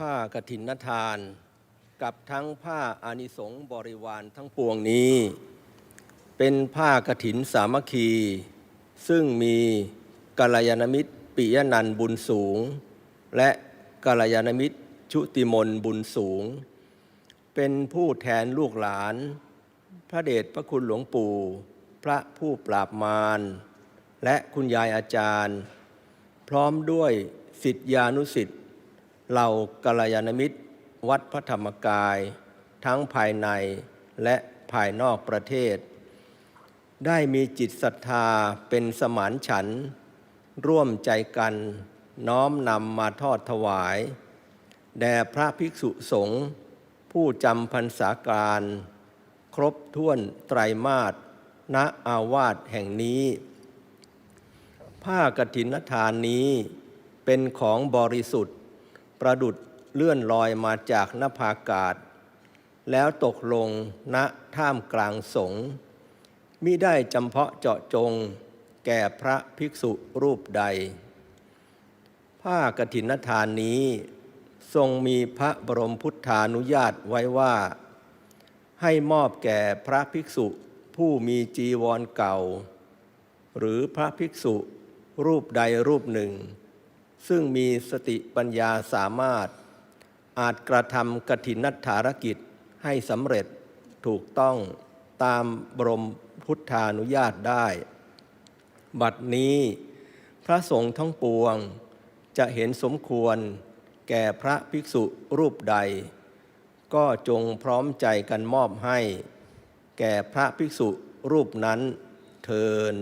ผ้ากฐินทาน กับทั้งผ้าอานิสงส์บริวารทั้งปวงนี้ เป็นผ้ากฐินสามัคคี ซึ่งมีกัลยาณมิตรปิยนันบุญสูง และกัลยาณมิตรชุติมนบุญสูง เป็นผู้แทนลูกหลาน พระเดชพระคุณหลวงปู่ พระผู้ปราบมารและคุณยายอาจารย์ พร้อมด้วยสิทธิานุสิทธิ เหล่ากัลยาณมิตร วัดพระธรรมกาย ทั้งภายในและภายนอกประเทศ ได้มีจิตศรัทธาเป็นสมานฉันทร่วมใจกันน้อมนำมาทอดถวาย แด่พระภิกษุสงฆ์ผู้จำพรรษาการ ครบถ้วนไตรมาสณอาวาสแห่งนี้ ผ้ากฐินทานนี้เป็นของบริสุทธิ์ ประดุดเลื่อนลอยมาจากนภาอากาศ แล้วตกลงณท่ามกลางสงฆ์มิได้จำเพาะเจาะจงแก่พระภิกษุรูปใด ผ้ากฐินทานนี้ ทรงมีพระบรมพุทธานุญาตไว้ว่า ให้มอบแก่พระภิกษุผู้มีจีวรเก่า หรือพระภิกษุรูปใดรูปหนึ่ง ซึ่งมีสติปัญญาสามารถ อาจกระทำกฐินนัฐารกิจให้สำเร็จถูกต้องตามบรมพุทธานุญาตได้ บัดนี้ พระสงฆ์ทั้งปวงจะเห็นสมควรแก่พระภิกษุรูปใด ก็จงพร้อมใจกันมอบให้ แก่พระภิกษุรูปนั้นเทิน